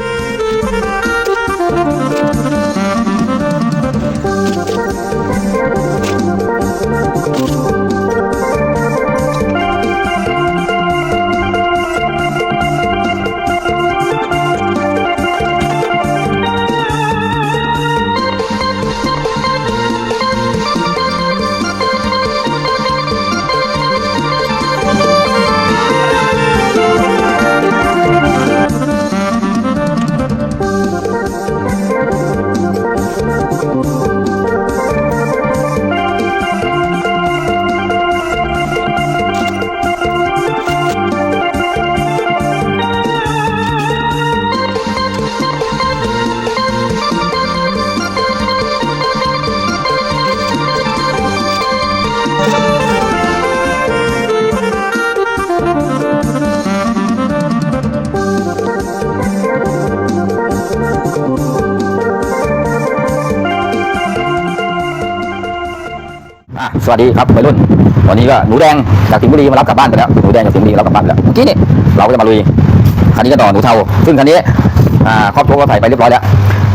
อ่ สวัสดีครับวัยรุ่น วันนี้ก็หนูแดงจากสิงห์บุรีมารับกลับบ้านไปแล้ว หนูแดงจากสิงห์บุรีรับกลับบ้านไปแล้ว เมื่อกี้นี่เราก็จะมาลุย คันนี้ก็ต่อหนูเทา ซึ่งคันนี้ครอบครัวก็ใส่ไปเรียบร้อยแล้ว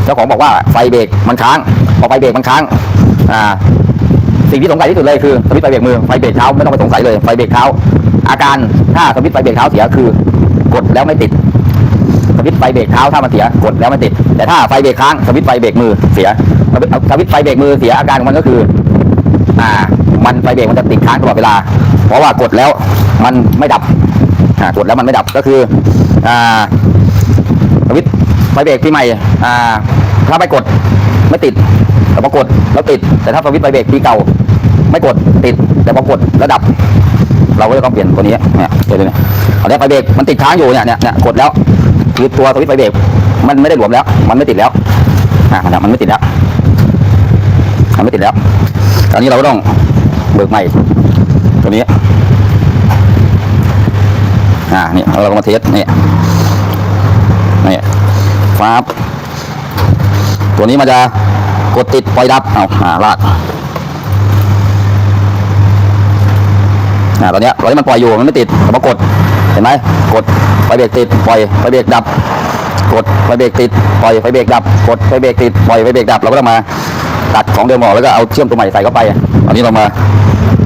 เจ้าของบอกว่าไฟเบรกมันค้าง พอไฟเบรกมันค้าง สิ่งที่สงสัยที่สุดเลยคือสวิตช์ไฟเบรกมือ ไฟเบรกเท้าไม่ต้องไปสงสัยเลย ไฟเบรกเท้า อาการถ้าสวิตช์ไฟเบรกเท้าเสียคือกดแล้วไม่ติดสวิตช์ไฟเบรกเท้าถ้ามันเสียกดแล้วไม่ติด แต่ถ้าไฟเบรกค้างสวิตช์ไฟเบรกมือเสียสวิตช์สวิตช์ไฟเบรกมือเสียอาการของมันก็คือ อ่า มันไฟเบรกมันจะติดค้างตลอดเวลา เพราะว่ากดแล้วมันไม่ดับอ่ากดแล้วมันไม่ดับก็คืออ่าสวิตไฟเบรกปีใหม่อ่าถ้าไม่กดไม่ติด แต่พอกดแล้วติด แต่ถ้าสวิตไฟเบรกปีเก่า ไม่กดติด แต่พอกดแล้วดับ เราก็จะต้องเปลี่ยนตัวนี้เนี่ยเดี๋ยวนี่ยเอาเนี้ยไฟเบรกมันติดค้างอยู่เนี่ยเนี่ยเนี่ยกดแล้วคือตัวสวิตไฟเบรกมันไม่ได้หลวมแล้ว มันไม่ติดแล้วอ่ามันไม่ติดแล้วมันไม่ติดแล้ว อันนี้เราก็ต้องเบิกใหม่ตัวนี้อ่านี่เราก็มาเทสนี่นี่ฟ้าบตัวนี้มันจะกดติดปล่อยดับเอาอ่าลากอ่าตอนเนี้ยตอนนี้มันปล่อยอยู่มันไม่ติดแต่พอกดเห็นไหมกดไฟเบรกติดปล่อยไฟเบรกดับ กดไฟเบรกติดปล่อยไฟเบรกดับ กดไฟเบรกติดปล่อยไฟเบรกดับเราก็ต้องมา ตัดของเดิมออกแล้วก็เอาเชื่อมตัวใหม่ใส่เข้าไปตอนนี้เรามา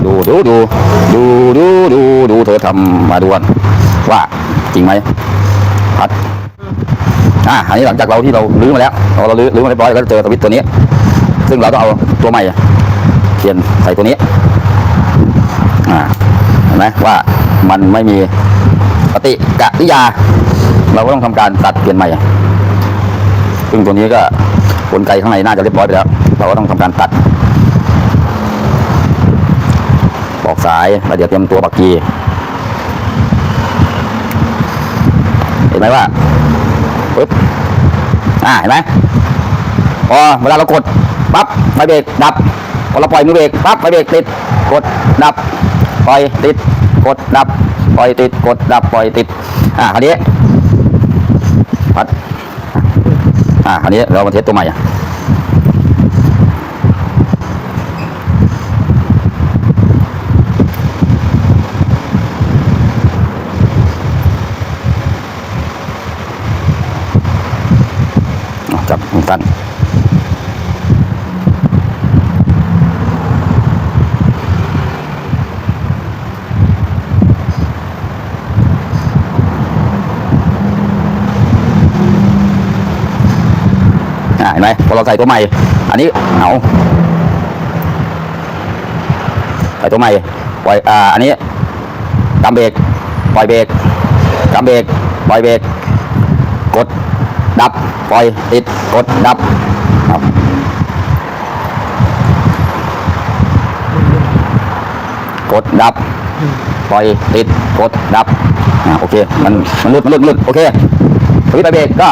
ดูดูดูดูดูดูดูเธอทำมาดูกันว่าจริงไหมพัดอ่าอันนี้หลังจากเราที่เราลื้อมาแล้วเราลื้อลื้อมาเรียบร้อยก็จะเจอสวิตช์ตัวนี้ ซึ่งเราต้องเอาตัวใหม่เปลี่ยนใส่ตัวนี้อ่าเห็นไหมว่ามันไม่มีปฏิกิริยา เราก็ต้องทำการตัดเปลี่ยนใหม่ซึ่งตัวนี้ก็ กลไกข้างในน่าจะเรียบร้อยไปแล้ว เราก็ต้องทำการตัดปอกสายแล้วเดี๋ยวเตรียมตัวบักกีเห็นไหมว่าปึ๊บอ่าเห็นไหมพอเวลาเรากดปั๊บไฟเบรกดับพอเราปล่อยมือเบรกปั๊บไฟเบรกติดกดดับปล่อยติดกดดับปล่อยติดกดดับปล่อยติดอ่าคราวนี้พัด อ่าอันนี้เรามาเทสตัวใหม่อะจับตั้น เห็นไหมพอเราใส่ตัวใหม่ อันนี้เอาใส่ตัวใหม่ปล่อยอ่าอันนี้กำเบรกปล่อยเบรกกำเบรกปล่อยเบรกกดดับปล่อยติดกดดับครับกดดับปล่อยติดกดดับอ่าโอเค มันมันรุดมันรุดมันรุดโอเคสวิตช์ไปเบรกก็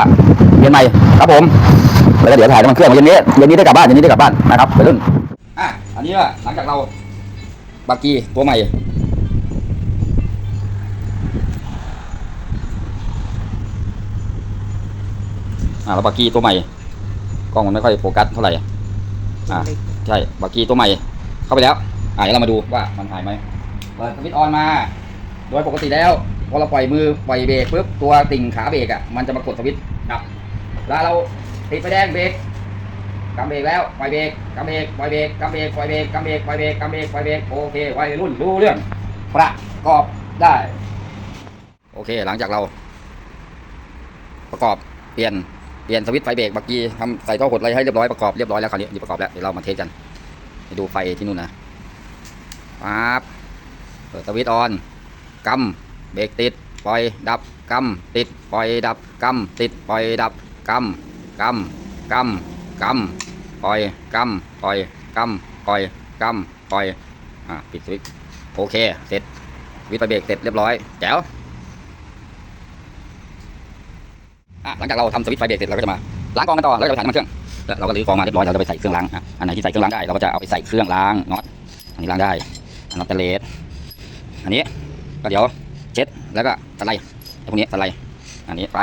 เปลี่ยนใหม่ครับผม แล้วก็เดี๋ยวถ่ายน้ำมันเครื่องเย็นนี้เย็นนี้ได้กลับบ้านเย็นนี้ได้กลับบ้านนะครับไปรุ่นอะอันนี้ว่าหลังจากเราบักกี้ตัวใหม่อ่าเราบักกี้ตัวใหม่กล้องมันไม่ค่อยโฟกัสเท่าไหร่อ่าใช่บักกี้ตัวใหม่ เข้าไปแล้วอ่าเดี๋ยวเรามาดูว่ามันหายไหมเปิดสวิตช์ออนมา โดยปกติแล้วพอเราปล่อยมือปล่อยเบรกปุ๊บตัวติ่งขาเบรกอะมันจะมากดสวิตช์ดับแล้วเรา ติดไฟแดงเบรกกำเบรกแล้วปล่อยเบรกกำเบรกปล่อยเบรกกำเบรกปล่อยเบรกกำเบรกปล่อยเบรกกำเบรกปล่อยเบรกโอเควัยรุ่นรู้เรื่องประกอบได้ โอเคหลังจากเรา ประกอบเปลี่ยนเปลี่ยนสวิตช์ไฟเบรกเมื่อกี้ทำใส่ท่อหดอะไรให้เรียบร้อยประกอบเรียบร้อยแล้วคราวนี้นี่ประกอบแล้วเดี๋ยวเรามาเทสกันไปดูไฟที่นู่นนะปั๊บเปิดสวิตช์ออนกำเบรกติด ปล่อยดับกำติด ปล่อยดับกำติด ปล่อยดับกำ กำกำกำปล่อยกำปล่อยกำปล่อยกำปล่อยอะปิดสวิตช์โอเค เสร็จวิตช์ไฟเบรกเสร็จเรียบร้อยแจ๋วอะหลังจากเราทำสวิตช์ไฟเบรกเสร็จเราก็จะมาล้างกองกันต่อแล้วจะไปถ่ายน้ำมันเครื่องเราก็รื้อกองมาเรียบร้อยเราจะไปใส่เครื่องล้างอะอันไหนที่ใส่เครื่องล้างได้เราก็จะเอาไปใส่เครื่องล้างน็อตอันนี้ล้างได้อันน็อตเตเลสอันนี้ก็เดี๋ยวเช็ดแล้วก็สไลด์พวกนี้สไลด์อันนี้ไป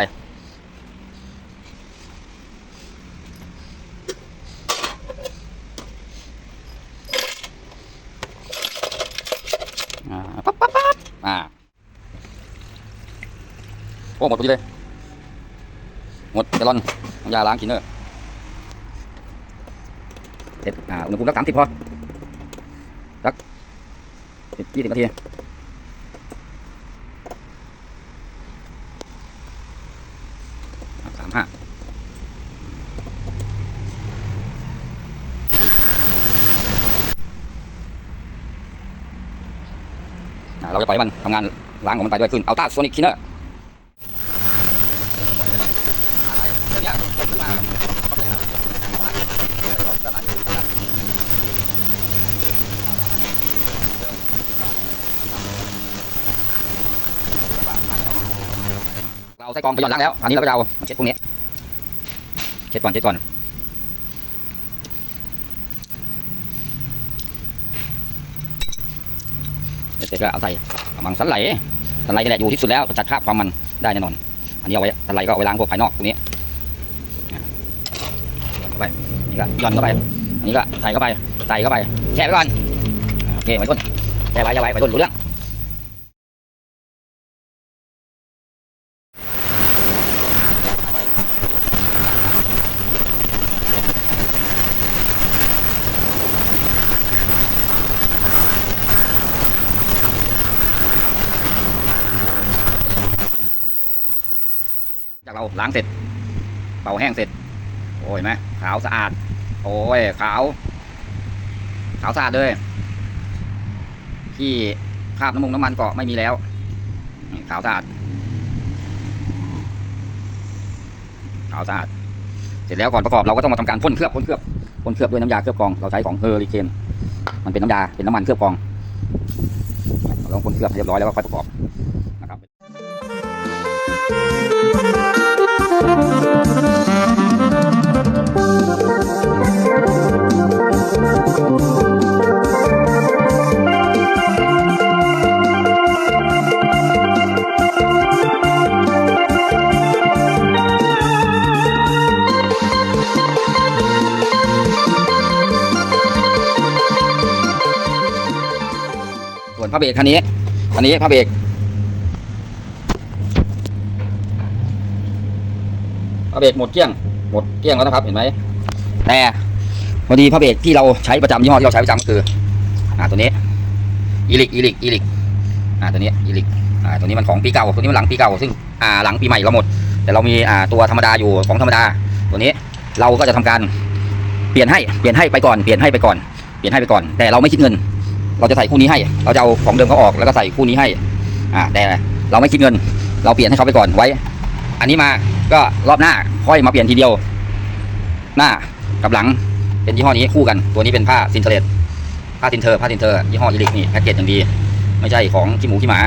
อ่าปั๊บปั๊บปั๊บอ่า โอ้หมดพอดีเลย หมดจะร่อนยาล้างคินเนอร์เสร็จอ่าอุณหภูมิสักสามสิบพอสักสิบยี่สิบนาทีสามห้าเราจะปล่อยมันทำงานล้างของมันไปด้วยขึ้นเอาต้าโซนิกคินเนอร์ เราใส่กองไปหย่อนล้างแล้วอันนี้เราก็จะเอาเช็ดพวกนี้เช็ดก่อนเช็ดก่อนเสร็จก็เอาใส่มังสันไหลสันไหลนี่แหละอยู่ที่สุดแล้วจัดคราบความมันได้แน่นอน อันนี้เอาไว้สันไหลก็เอาไว้ล้างพวกภายนอกตรงนี้ ไปนี่ก็หย่อนเข้าไปอันนี้ก็ใส่เข้าไปใส่เข้าไปแช่ไว้ก่อนโอเคไว้ต้นแช่ไว้แช่ไว้ไว้ต้นรู้เรื่องจากเราล้างเสร็จเป่าแห้งเสร็จ โอ้ยไหม ขาวสะอาด โอ้ยขาว ขาวสะอาดเลยที่คราบน้ำมันน้ำมันเกาะไม่มีแล้วขาวสะอาดขาวสะอาดเสร็จแล้วก่อนประกอบเราก็ต้องมาทำการพ่นเคลือบพ่นเคลือบพ่นเคลือบด้วยน้ำยาเคลือบกรองเราใช้ของเฮอริเคนมันเป็นน้ำยาเป็นน้ำมันเคลือบกรองเราต้องพ่นเคลือบให้เรียบร้อยแล้วก็ค่อยประกอบ ระเบรกคันนี้อันนี้พระเบรกพระเบรกหมดเกลี้ยงหมดเกลี้ยงแล้วนะครับเห็นไหมแต่พอดีพระเบรกที่เราใช้ประจำยี่ห้อที่เราใช้ประจำก็คืออ่าตัวนี้อีลิกอีลิกอีลิกอ่าตัวนี้อีลิกอ่าตัวนี้มันของปีเก่าตัวนี้มันหลังปีเก่าซึ่งอ่าหลังปีใหม่เราหมด แต่เรามีอ่าตัวธรรมดาอยู่ของธรรมดา ตัวนี้เราก็จะทำการเปลี่ยนให้เปลี่ยนให้ไปก่อนเปลี่ยนให้ไปก่อนเปลี่ยนให้ไปก่อน แต่เราไม่คิดเงิน เราจะใส่คู่นี้ให้ เราจะเอาของเดิมเขาออกแล้วก็ใส่คู่นี้ให้ อ่าแต่เราไม่คิดเงิน เราเปลี่ยนให้เขาไปก่อนไว้ อันนี้มาก็รอบหน้าค่อยมาเปลี่ยนทีเดียว หน้ากับหลังเป็นยี่ห้อนี้คู่กัน ตัวนี้เป็นผ้าซินเทเลตผ้าซินเทอร์ผ้าซินเทอร์ยี่ห้ออีลิกนี่แพ็กเกจอย่างดี ไม่ใช่ของขี้หมูขี้หมา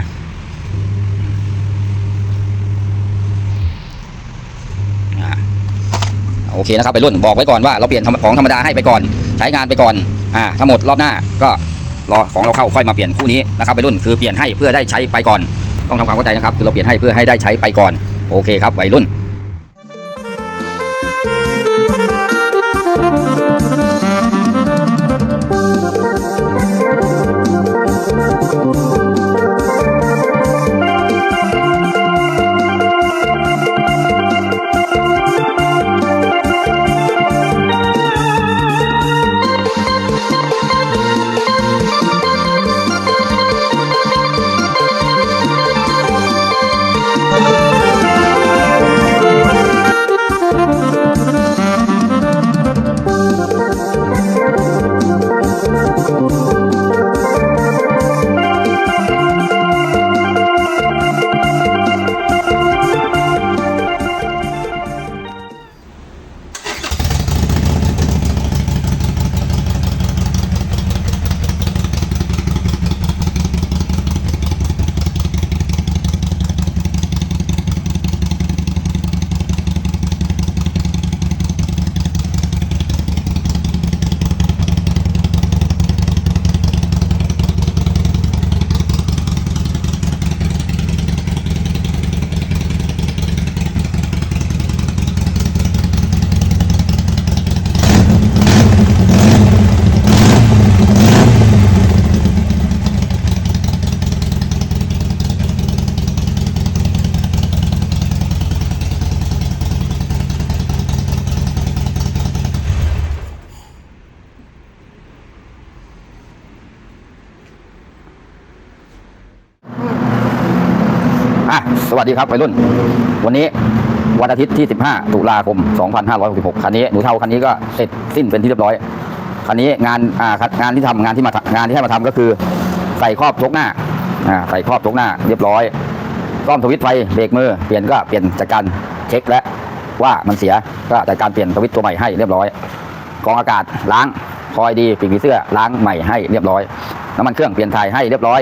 อ่าโอเคนะครับไปรุ่นบอกไว้ก่อนว่าเราเปลี่ยนของธรรมดาให้ไปก่อน ใช้งานไปก่อน อ่าถ้าหมดรอบหน้าก็ รอของเราเข้าค่อยมาเปลี่ยนคู่นี้นะครับไปรุ่นคือเปลี่ยนให้เพื่อได้ใช้ไปก่อน ต้องทำความเข้าใจนะครับคือเราเปลี่ยนให้เพื่อให้ได้ใช้ไปก่อนโอเคครับวัยรุ่น สวัสดีครับวัยรุ่น วันนี้วันอาทิตย์ที่ 15 ตุลาคม 2566 คันนี้หนูเท่าคันนี้ก็เสร็จสิ้นเป็นที่เรียบร้อย คันนี้งานอ่างานที่ทำงานที่มางานที่ให้มาทำก็คือ ใส่ครอบชกหน้าอ่าใส่ครอบชกหน้าเรียบร้อยซ่อมสวิตช์ไฟเบรกมือเปลี่ยนก็เปลี่ยนจากการเช็คและว่ามันเสียก็จัดการเปลี่ยนสวิตช์ตัวใหม่ให้เรียบร้อยกองอากาศล้างคอยดีปีกผีเสื้อล้างใหม่ให้เรียบร้อยน้ำมันเครื่องเปลี่ยนถ่ายให้เรียบร้อย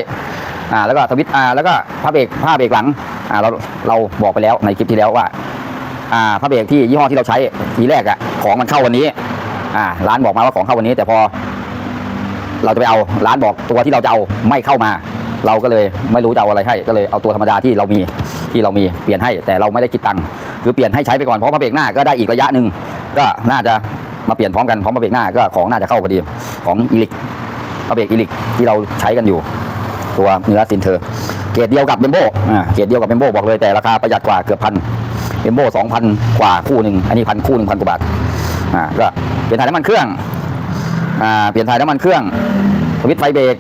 อ่าแล้วก็สวิตช์อ่าแล้วก็ผ้าเบรกผ้าเบรกหลังอ่าเราเราบอกไปแล้วในคลิปที่แล้วว่าอ่าผ้าเบรกที่ยี่ห้อที่เราใช้ทีแรกอะของมันเข้าวันนี้อ่าร้านบอกมาว่าของเข้าวันนี้ แต่พอ เราจะไปเอาร้านบอกตัวที่เราจะเอาไม่เข้ามา เราก็เลยไม่รู้จะเอาอะไรให้ ก็เลยเอาตัวธรรมดาที่เรามีที่เรามีเปลี่ยนให้ แต่เราไม่ได้คิดตังค์คือเปลี่ยนให้ใช้ไปก่อนเพราะผ้าเบรกหน้าก็ได้อีกระยะหนึ่งก็น่าจะมาเปลี่ยนพร้อมกันพร้อมผ้าเบรกหน้าก็ของน่าจะเข้าพอดีของอีลิกผ้าเบรกอีลิกที่เราใช้กันอยู่ ตัวเนื้อซินเทอร์เกรดเดียวกับเบมโบอ่าเกรดเดียวกับเบมโบบอกเลยแต่ราคาประหยัดกว่าเกือบพันเบมโบสองพันกว่าคู่หนึ่งอันนี้พันคู่หนึ่งพันกว่าบาทอ่าก็เปลี่ยนถ่ายน้ำมันเครื่องอ่าเปลี่ยนถ่ายน้ำมันเครื่องสวิตไฟเบรก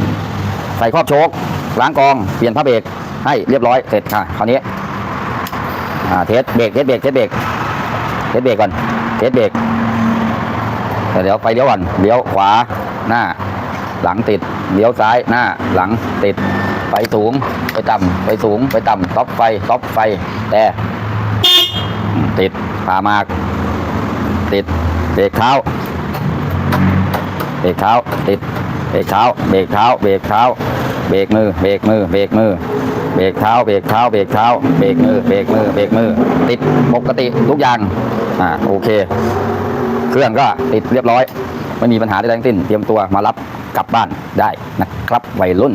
ใส่ครอบโชคล้างกองเปลี่ยนผ้าเบรกให้เรียบร้อยเสร็จค่ะคราวนี้อ่าเทสเบรกเทสเบรกเทสเบรกเทสเบรกก่อนเทสเบรกเดี๋ยวไปเลี้ยวก่อนเลี้ยวขวาหน้า หลังติด เลี้ยวซ้ายหน้าหลังติดไปสูงไปต่ำไปสูงไปต่ำท็อปไฟท็อปไฟ แต่ติดพามาก ติดเบรกเท้าเบรกเท้าติดเบรกเท้าเบรกเท้าเบรกเท้าเบรกมือเบรกมือเบรกมือเบรกเท้าเบรกเท้าเบรกเท้าเบรกมือเบรกมือเบรกมือติดปกติทุกอย่างอ่าโอเค เครื่องก็ติดเรียบร้อย ไม่มีปัญหาใดทั้งสิ้น เตรียมตัวมารับ กลับบ้านได้นะครับวัยรุ่น